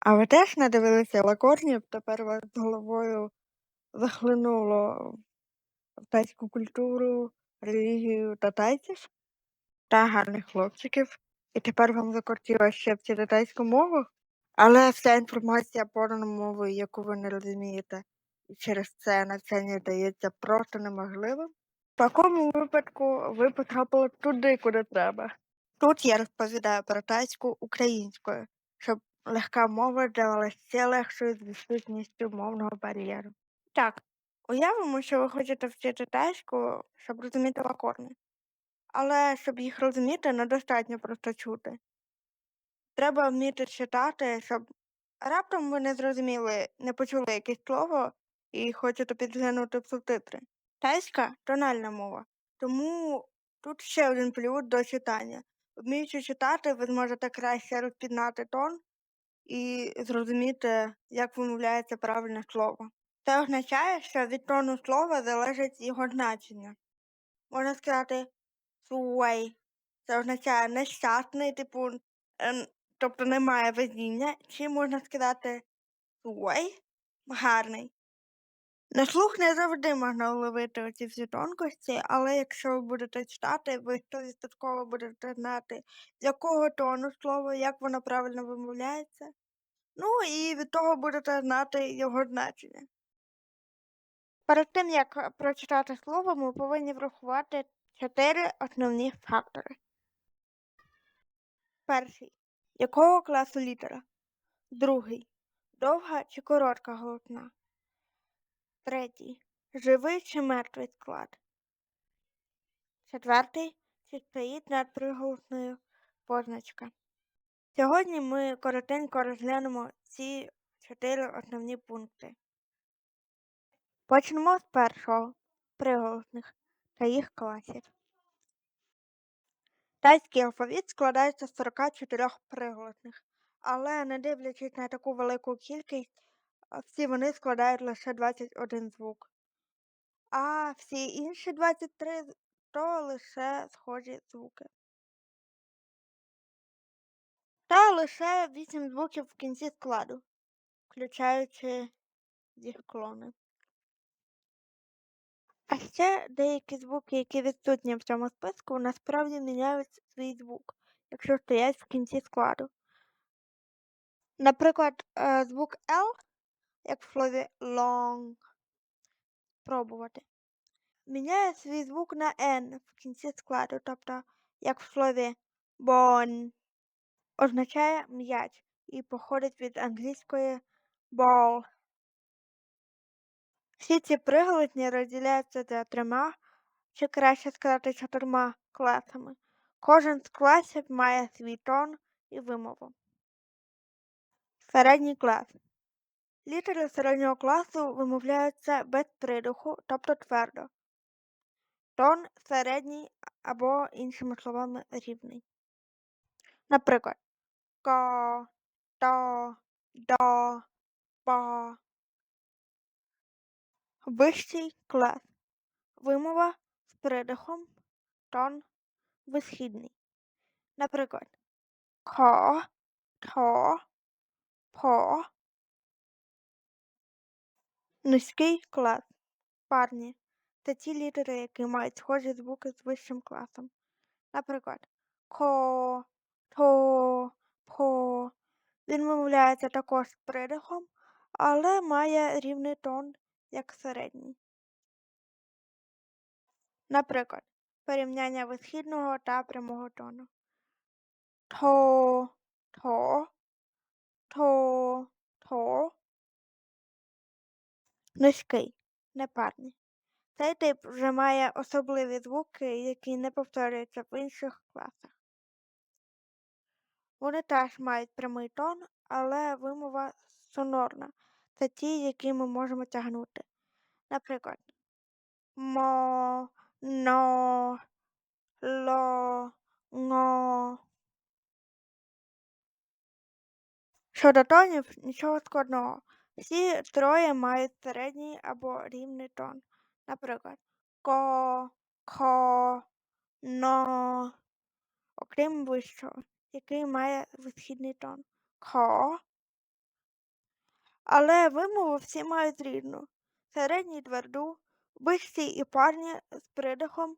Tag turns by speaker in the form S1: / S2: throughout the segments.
S1: А ви теж не дивилися лакорнів, тепер вас з головою захлинуло тайську культуру, релігію та тайців та гарних хлопчиків. І тепер вам закортіло ще вчити тайську мову, але вся інформація подана мовою, яку ви не розумієте, і через це навчання дається просто неможливим. В такому випадку ви потрапили туди, куди треба. Тут я розповідаю про тайську українською, щоб легка мова давалася ще легшою з відсутністю мовного бар'єру. Так, уявимо, що ви хочете вчити тайську, щоб розуміти лакорни. Але щоб їх розуміти, недостатньо просто чути. Треба вміти читати, щоб раптом ви не зрозуміли, не почули якесь слово і хочете підглянути в субтитри. Тайська тональна мова, тому тут ще один плюс до читання. Вміючи читати, ви зможете краще розпізнати тон і зрозуміти, як вимовляється правильне слово. Це означає, що від тону слова залежить його значення. Можна сказати суей. Це означає нещасний, типу, ем, тобто немає везіння, чи можна сказати суей гарний. На слух не завжди можна уловити оці всі тонкості, але якщо ви будете читати, ви 100% будете знати, з якого тону слово, як воно правильно вимовляється. Ну і від того будете знати його значення. Перед тим, як е, прочитати слово, ми повинні врахувати чотири основні фактори. Перший. Якого класу літера? Другий. Довга чи коротка голосна? Третій. Живий чи мертвий склад. Четвертий. Чи стоїть над приголосною позначка. Сьогодні ми коротенько розглянемо ці чотири основні пункти. Почнемо з першого приголосних та їх класів. Тайський алфавіт складається з 44 приголосних, але не дивлячись на таку велику кількість, всі вони складають лише 21 звук. А всі інші 23 то лише схожі звуки. Та лише 8 звуків в кінці складу, включаючи їх клони. А ще деякі звуки, які відсутні в цьому списку, насправді міняють свій звук, якщо стоять в кінці складу. Наприклад, е, звук L, як в слові long, пробувати, міняє свій звук на N в кінці складу, тобто, як в слові bone, означає м'яч і походить від англійської ball. Всі ці приголосні розділяються за трьома, чи краще сказати чотирма класами. Кожен з класів має свій тон і вимову. Середній клас. Літери середнього класу вимовляються без придуху, тобто твердо. Тон середній або, іншими словами, рівний. Наприклад, ко, то, до, по. Вищий клас. Вимова з придихом, тон висхідний. Наприклад, ко, то, по. Низький клас. Парні. Це ті літери, які мають схожі звуки з вищим класом. Наприклад, ко, то, по. Він вимовляється також придихом, але має рівний тон, як середній. Наприклад, порівняння висхідного та прямого тону. То, то, то, то. Низький, непарний. Цей тип вже має особливі звуки, які не повторюються в інших класах. Вони теж мають прямий тон, але вимова сонорна. Це ті, які ми можемо тягнути. Наприклад, мо, но, ло, ngo. Щодо тонів, нічого складного. Всі троє мають середній або рівний тон. Наприклад, ко, ко, но, окрім вищого, який має висхідний тон. Ко, Але вимову всі мають рідну. Середній тверду, вищі і парні з придихом,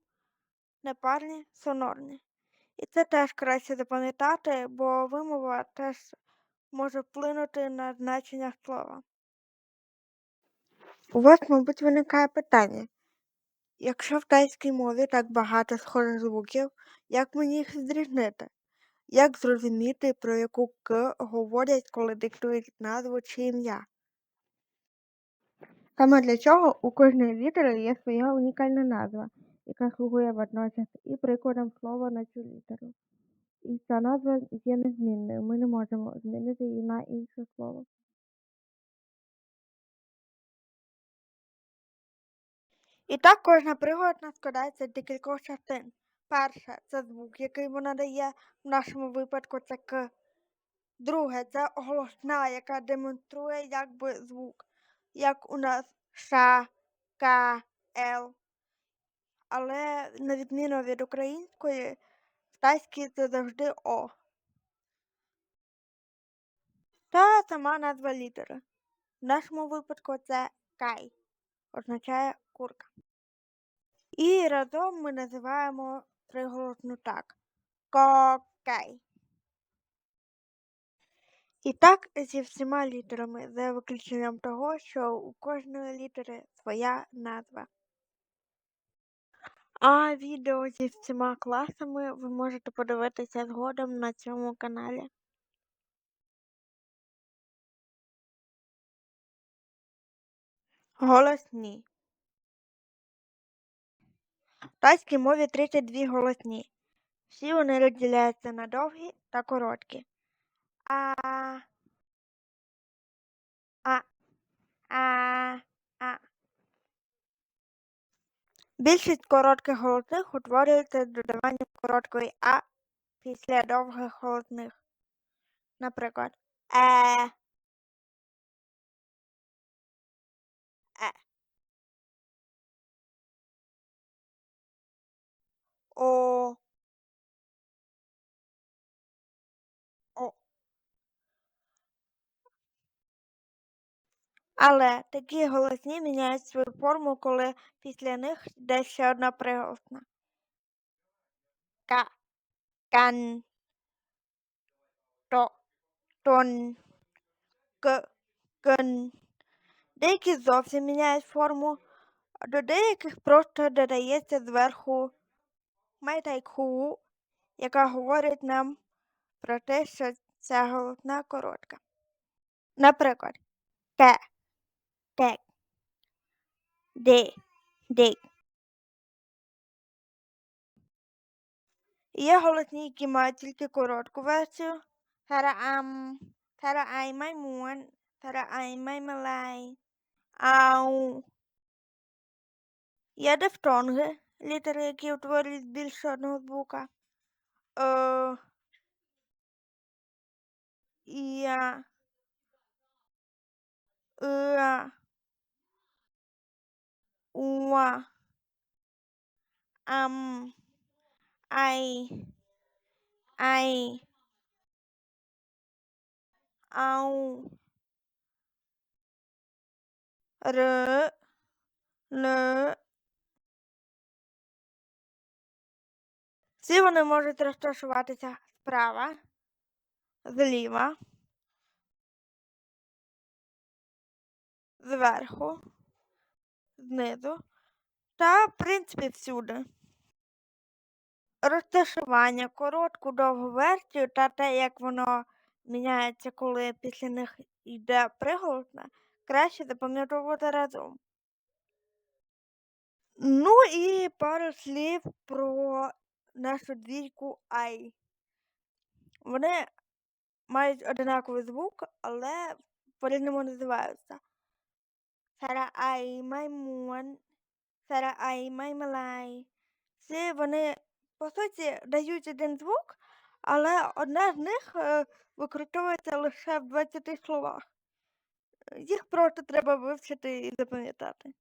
S1: непарні, сонорні. І це теж краще запам'ятати, бо вимова теж може вплинути на значення слова. У вас, мабуть, виникає питання. Якщо в тайській мові так багато схожих звуків, як мені їх відрізнити? Як зрозуміти, про яку К говорять, коли диктують назву чи ім'я? Саме для цього у кожної літери є своя унікальна назва, яка слугує водночас і прикладом слова на цю літеру. І ця назва є незмінною, ми не можемо змінити її на інше слово. І так кожна пригодна складається з декількох частин. Перша це звук, який вона дає, в нашому випадку це К. Друге це голосна, яка демонструє якби звук, як у нас Ш, К, Л. Але на відміну від української, в тайській це завжди О. Та сама назва літери. В нашому випадку це Кай, означає курка. І разом ми називаємо приголосну так. Кокай. І так зі всіма літерами, за виключенням того, що у кожної літери своя назва. А відео зі всіма класами ви можете подивитися згодом на цьому каналі. Голосні. Тайській мові 32 голосні. Всі вони розділяються на довгі та короткі. А. А. А. А. Більшість коротких голосних утворюється з додаванням короткої А після довгих голосних. Наприклад. Е. О. О. Але такі голосні міняють свою форму, коли після них йде ще одна приголосна. Ка. Кан. То. Тон. К. Кн. Деякі зовсім міняють форму, до деяких просто додається зверху майтайку, яка говорить нам про те, що ця голосна коротка. Наприклад, те, тек, де, дик. Є голосні, які мають тільки коротку версію. Тараам, тараай маймун, тараай маймалай, ау. Є дифтонги, літери, які утворюють більше одного звука. Е, я, Ыа, уа, ам, ай, ай, ау, р, н. Всі вони можуть розташуватися справа, зліва, зверху, знизу та, в принципі, всюди. Розташування, коротку довгу версію та те, як воно міняється, коли після них йде приголосна, краще запам'ятовувати разом. Ну і пару слів про нашу двійку Ай. Вони мають одинаковий звук, але по-різному називаються. Сара Ай Маймун, Сара Ай Маймалай. Всі вони, по суті, дають один звук, але одна з них е, використовується лише в 20 словах. Їх просто треба вивчити і запам'ятати.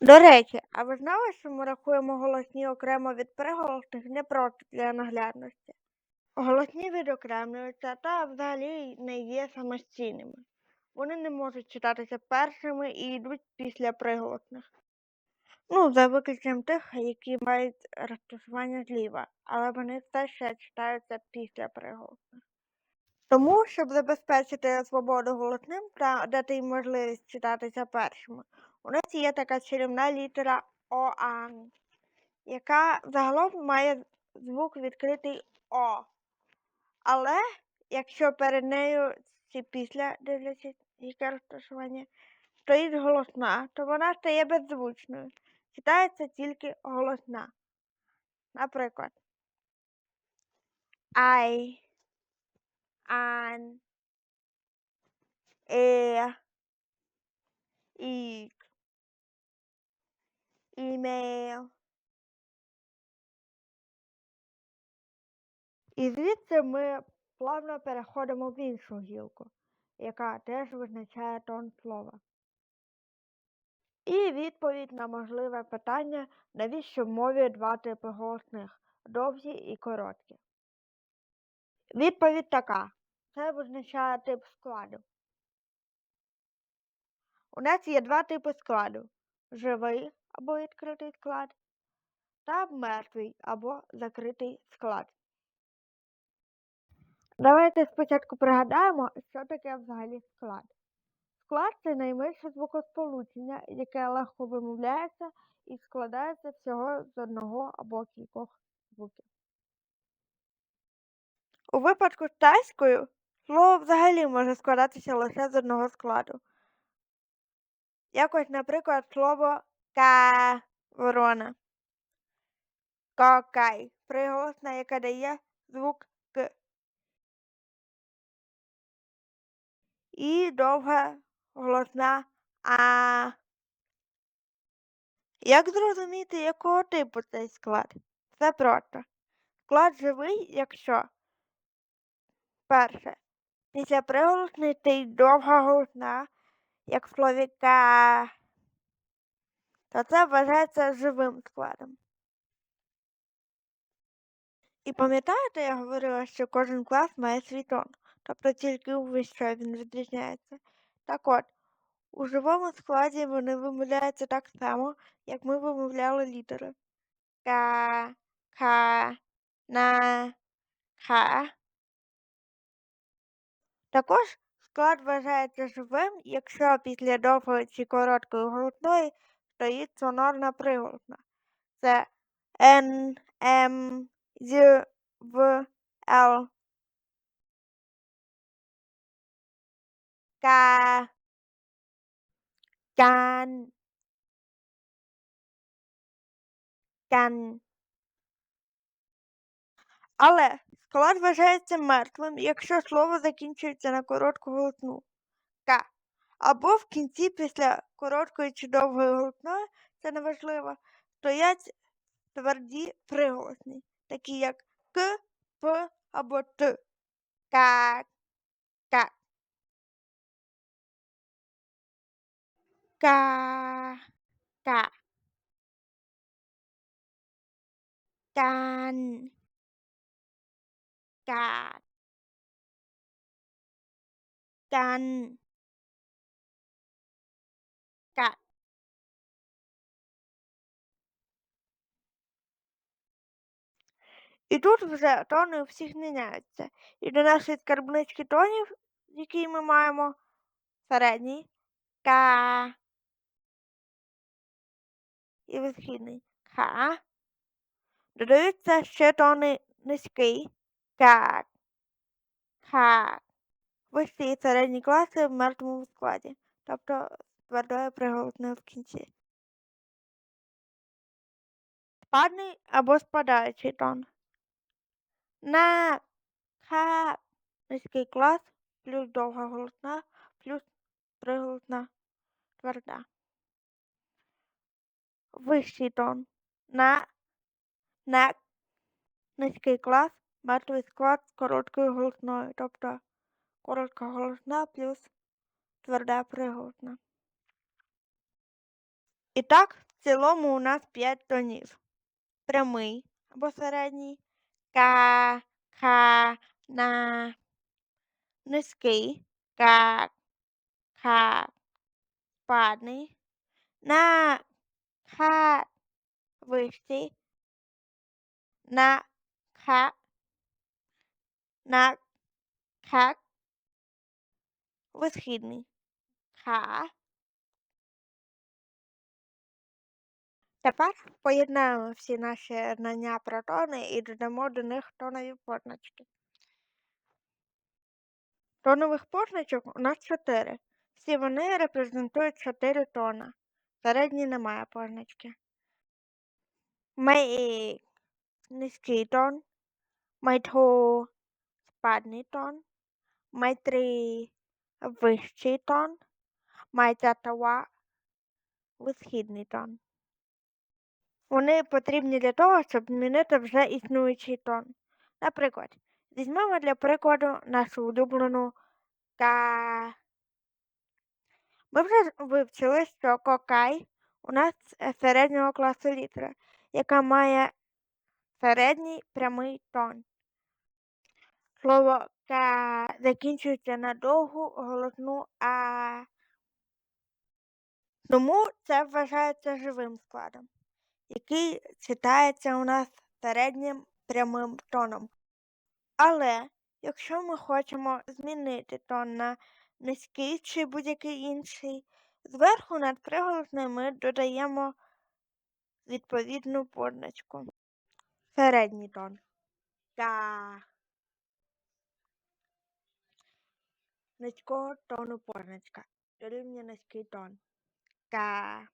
S1: До речі, а ви знали, що ми рахуємо голосні окремо від приголосних не просто для наглядності? Голосні відокремлюються та взагалі не є самостійними. Вони не можуть читатися першими і йдуть після приголосних. Ну, за виключенням тих, які мають розташування зліва, але вони все ще читаються після приголосних. Тому, щоб забезпечити свободу голосним та дати їм можливість читатися першими, у нас є така чарівна літера ОА, яка загалом має звук відкритий О. Але якщо перед нею чи після, дивлячись, яке розташування, стоїть голосна, то вона стає беззвучною. Читається тільки голосна. Наприклад, I, an, е, ік, імейл. І звідси ми плавно переходимо в іншу гілку, яка теж визначає тон слова. І відповідь на можливе питання, навіщо в мові два типи голосних довгі і короткі. Відповідь така. Це визначає тип складу. У нас є два типи складу живий або відкритий склад та мертвий або закритий склад. Давайте спочатку пригадаємо, що таке взагалі склад. Склад це найменше звукосполучення, яке легко вимовляється і складається всього з одного або кількох звуків. У випадку з тайською слово взагалі може складатися лише з одного складу. Якось, наприклад, слово ка ворона. Кокай приголосна, яка дає звук К. І довга голосна А. Як зрозуміти, якого типу цей склад? Це просто. Склад живий, якщо перше. Після приголосної стоїть довга голосна, як в слові ка, то це вважається живим складом. І пам'ятаєте, я говорила, що кожен клас має свій тон, тобто тільки у вище він відрізняється. Так от, у живому складі вони вимовляються так само, як ми вимовляли літери. Ка, ха, на, ха. Також склад вважається живим, якщо після довгої чи короткої голосної стоїть сонорна приголосна. Це Н, М, З, В, Л. Ка. Кан. Кан. Але склад вважається мертвим, якщо слово закінчується на коротку голосну К. Або в кінці після короткої чи довгої голосної, це неважливо, стоять тверді приголосні, такі як К, П або Т. Ка. Ка. Ка. Ка. Кан. Ка. Кан. Ка. І тут вже тони всіх міняються. І до нашої скарбнички тонів, які ми маємо, середній Ка. І висхідний Ха. Додаються ще тони низький Ка. Ха. Вищий і середні класи в мертвому складі, тобто з твердою приголосною в кінці. Спадний або спадаючий тон. На ха низький клас, плюс довга голосна, плюс приголосна тверда. Вищий тон. На на низький клас, мертвий склад з короткою голосною, тобто коротка голосна плюс тверда приголосна. І так, в цілому у нас 5 тонів. Прямий або середній, ка, ка, на, низький, ка, ха, спадний, на, ха, вищий, на, ха, на, ха, висхідний, ха. Тепер поєднаємо всі наші знання про тони і додамо до них тонові позначки. Тонових позначок у нас чотири. Всі вони репрезентують чотири тона. Середній немає позначки. Май низький тон, май спадний тон, май три вищий тон, май татава висхідний тон. Вони потрібні для того, щоб змінити вже існуючий тон. Наприклад, візьмемо для прикладу нашу улюблену ка. Ми вже вивчили, що кокай у нас середнього класу літера, яка має середній прямий тон. Слово ка закінчується на довгу голосну а. Тому це вважається живим складом, який читається у нас середнім прямим тоном. Але якщо ми хочемо змінити тон на низький чи будь-який інший, зверху над приголосною ми додаємо відповідну позначку. Середній тон. Та низького тону позначка. Дорівнює низький тон. Ка.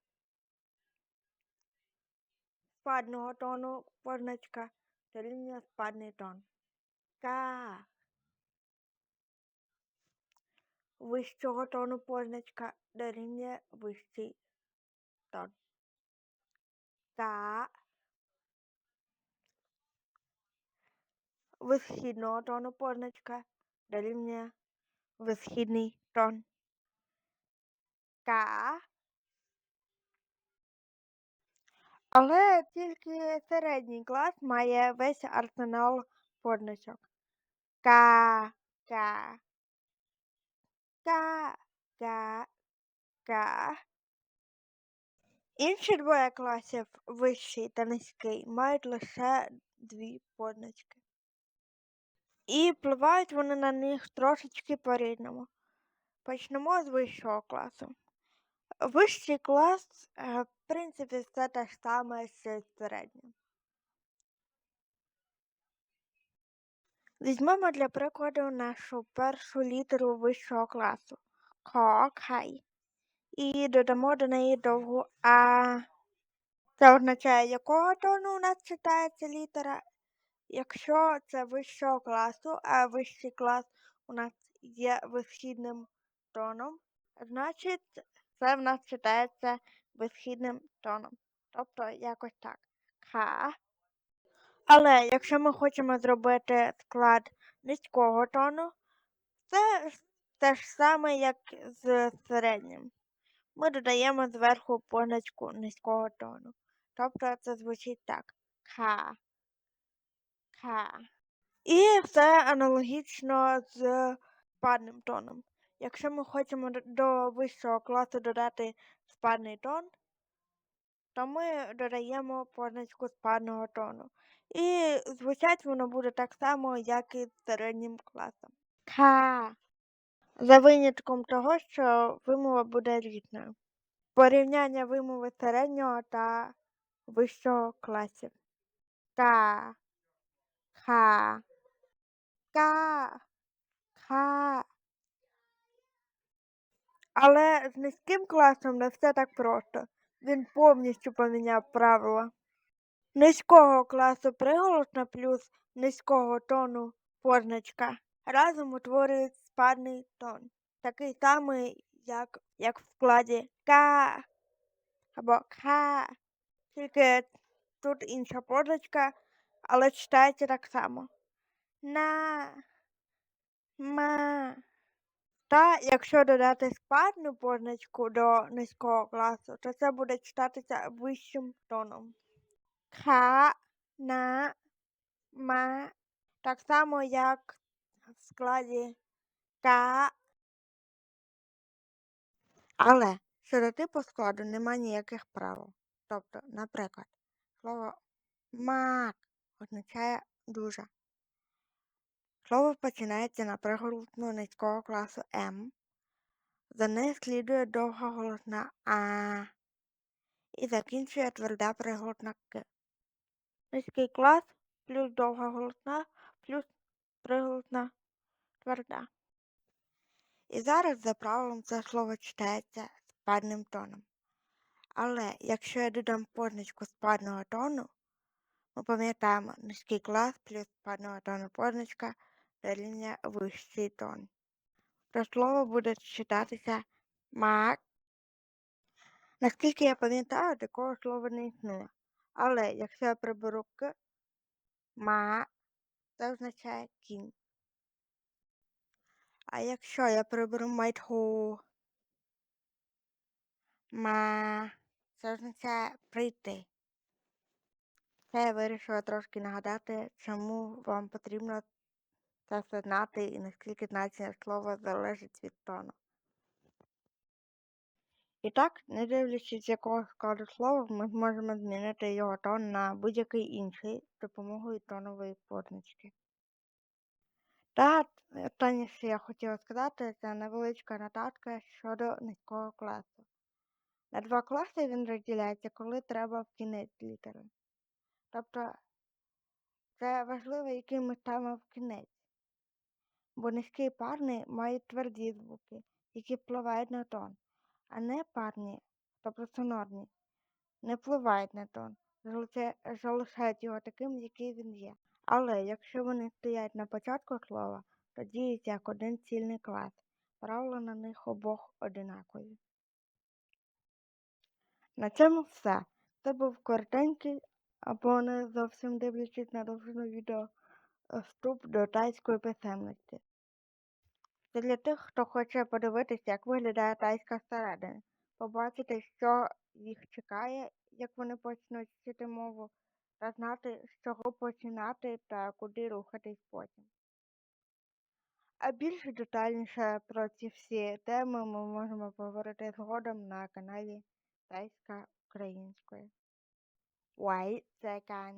S1: Спадного тону позначка. Дорівнює спадний тон. Ка. Вищого тону позначка дорівнює вищий тон. Ка. Висхідного тону позначка дорівнює висхідний тон. Ка. Але тільки середній клас має весь арсенал позначок. Ка, ка, ка, ка, ка. Інші двоє класів, вищий та низький, мають лише дві позначки. І впливають вони на них трошечки по-різному. Почнемо з вищого класу. Вищий клас, е, в принципі, все те ж саме, що й середнім. Візьмемо для прикладу нашу першу літеру вищого класу ко, кай. І додамо до неї довгу А. Це означає, якого тону у нас читається літера. Якщо це вищого класу, а вищий клас у нас є висхідним тоном, значить це в нас читається висхідним тоном. Тобто якось так. Ка. Але якщо ми хочемо зробити склад низького тону, це те ж саме, як з середнім. Ми додаємо зверху позначку низького тону. Тобто це звучить так. Ка. Ка. І все аналогічно з спадним тоном. Якщо ми хочемо до вищого класу додати спадний тон, то ми додаємо позначку спадного тону. І звучать воно буде так само, як і з середнім класом. Ка. За винятком того, що вимова буде рідною. Порівняння вимови середнього та вищого класів. Ка. Ха. Ка. Ха. Але з низьким класом не все так просто. Він повністю поміняв правила. Низького класу приголосна плюс низького тону позначка разом утворюють спадний тон. Такий самий, як, як в складі К або К. Тільки тут інша позначка, але читається так само. На ма. Та якщо додати спадну позначку до низького класу, то це буде читатися вищим тоном. Ка, на, ма. Так само, як в складі К. Але щодо типу складу нема ніяких правил. Тобто, наприклад, слово мак означає дуже. Слово починається на приголосну низького класу М. За нею слідує довга голосна А і закінчує тверда приголосна К. Низький клас плюс довга голосна плюс приголосна тверда. І зараз за правилом це слово читається спадним тоном. Але якщо я додам позначку спадного тону, ми пам'ятаємо низький клас плюс спадного тону позначка дорівнює вищий тон. То слово буде читатися мак. Наскільки я пам'ятаю, такого слова не існує. Але якщо я приберу к ма, це означає кінь. А якщо я приберу майтху ма, це означає прийти. Це я вирішила трошки нагадати, чому вам потрібно це все знати і наскільки значення слова залежить від тону. І так, не дивлячись з якого складу слова, ми зможемо змінити його тон на будь-який інший з допомогою тонової позначки. Та останнє, що я хотіла сказати, це невеличка нотатка щодо низького класу. На два класи він розділяється, коли треба в літери. Тобто це важливо, який ми ставимо в кінець. Бо низький парний мають тверді звуки, які впливають на тон, а не парні, тобто сонорні, не впливають на тон, залишають його таким, який він є. Але якщо вони стоять на початку слова, то діють як один цільний клас. Правила на них обох одинакові. На цьому все. Це був коротенький, або не зовсім дивлячись на довжину відео, вступ до тайської писемності. Це для тих, хто хоче подивитися, як виглядає тайська всередини, побачити, що їх чекає, як вони почнуть вчити мову, та знати, з чого починати та куди рухатись потім. А більш детальніше про ці всі теми ми можемо поговорити згодом на каналі Тайська Української. ไว้เจอกัน